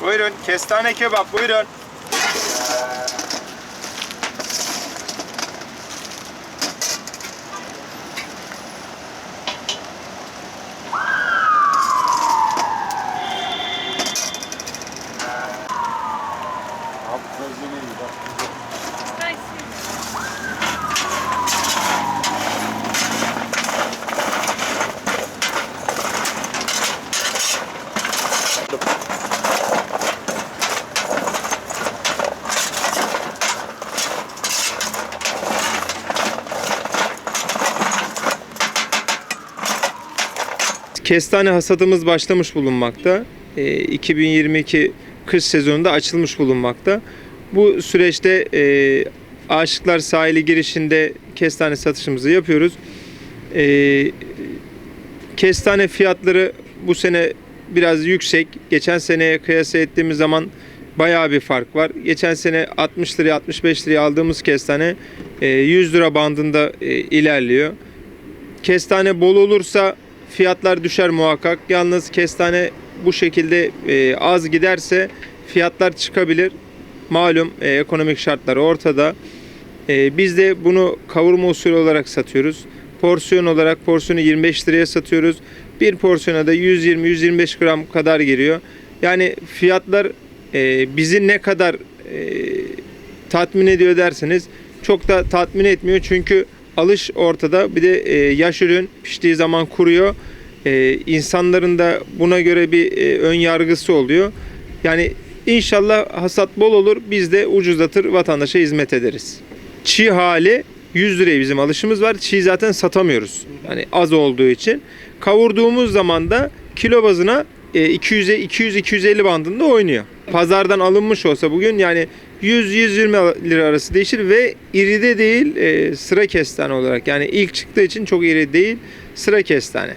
Buyurun kestane kebap buyurun. Abi közleme iyi bak. Kestane hasadımız başlamış bulunmakta. Ee, 2022 kış sezonunda açılmış bulunmakta. Bu süreçte e, Aşıklar Sahili girişinde kestane satışımızı yapıyoruz. Ee, kestane fiyatları bu sene biraz yüksek. Geçen seneye kıyas ettiğimiz zaman bayağı bir fark var. Geçen sene 60 liraya 65 liraya aldığımız kestane e, 100 lira bandında e, ilerliyor. Kestane bol olursa fiyatlar düşer muhakkak. Yalnız kestane bu şekilde e, az giderse fiyatlar çıkabilir. Malum e, ekonomik şartlar ortada. E, biz de bunu kavurma usulü olarak satıyoruz. Porsiyon olarak porsiyonu 25 liraya satıyoruz. Bir porsiyona da 120-125 gram kadar giriyor. Yani fiyatlar e, bizi ne kadar e, tatmin ediyor derseniz çok da tatmin etmiyor çünkü alış ortada bir de e, yaş ürün piştiği zaman kuruyor. E, insanların da buna göre bir e, ön yargısı oluyor. Yani inşallah hasat bol olur biz de ucuzlatır vatandaşa hizmet ederiz. Çiğ hali 100 liraya bizim alışımız var. Çiğ zaten satamıyoruz. Yani az olduğu için. Kavurduğumuz zaman da kilo bazına e, 200'e 200-250 bandında oynuyor. Pazardan alınmış olsa bugün yani 100-120 lira arası değişir ve iride değil e, sıra kestane olarak yani ilk çıktığı için çok iri değil sıra kestane.